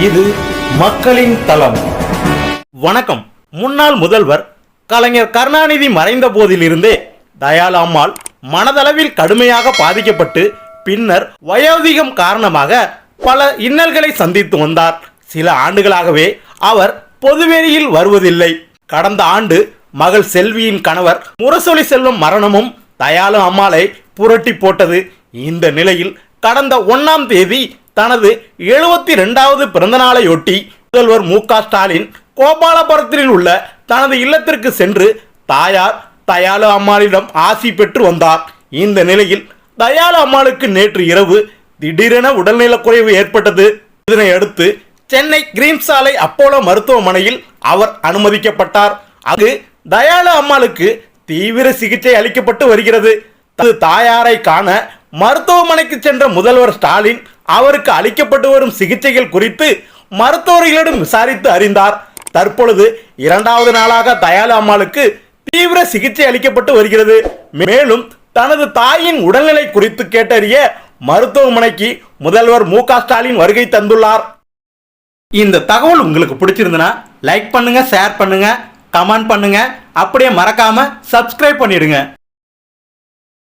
இது மக்களின் தளம். வணக்கம். முன்னாள் முதல்வர் கலைஞர் கருணாநிதி மறைந்த போதிலிருந்தே தயாளு அம்மாள் மனதளவில் கடுமையாக பாதிக்கப்பட்டு பின்னர் வயோதிகம் காரணமாக பல இன்னல்களை சந்தித்து வந்தார். சில ஆண்டுகளாகவே அவர் பொதுவெளியில் வருவதில்லை. கடந்த ஆண்டு மகள் செல்வியின் கணவர் முரசொலி செல்வம் மரணமும் தயாளு அம்மாளை புரட்டி போட்டது. இந்த நிலையில் கடந்த ஒன்றாம் தேதி தனது எழுபத்தி ரெண்டாவது பிறந்தநாளையொட்டி முதல்வர் மு க ஸ்டாலின் கோபாலபுரத்தில் உள்ள தனது இல்லத்திற்கு சென்று தாயார் தயாளு அம்மாளிடம் ஆசி பெற்று வந்தார். இந்த நிலையில் தயாளு அம்மாளுக்கு நேற்று இரவு திடீரென உடல்நலக்குறைவு ஏற்பட்டது. இதனை அடுத்து சென்னை கிரீன் சாலை அப்போலோ மருத்துவமனையில் அவர் அனுமதிக்கப்பட்டார். அது தயாளு அம்மாளுக்கு தீவிர சிகிச்சை அளிக்கப்பட்டு வருகிறது. தனது தாயாரை காண மருத்துவமனைக்கு சென்ற முதல்வர் ஸ்டாலின் அவருக்கு அளிக்கப்பட்டு வரும் சிகிச்சைகள் குறித்து மருத்துவர்களிடம் விசாரித்து அறிந்தார். தற்பொழுது இரண்டாவது நாளாக தயாலு அம்மாளுக்கு தீவிர சிகிச்சை அளிக்கப்பட்டு வருகிறது. மேலும் தனது தாயின் உடல்நிலை குறித்து கேட்டறிய மருத்துவமனைக்கு முதல்வர் மு ஸ்டாலின் வருகை தந்துள்ளார். இந்த தகவல் உங்களுக்கு பிடிச்சிருந்தனா லைக் பண்ணுங்க ஷேர் பண்ணுங்க கமெண்ட் பண்ணுங்க. அப்படியே மறக்காம சப்ஸ்கிரைப் பண்ணிடுங்க.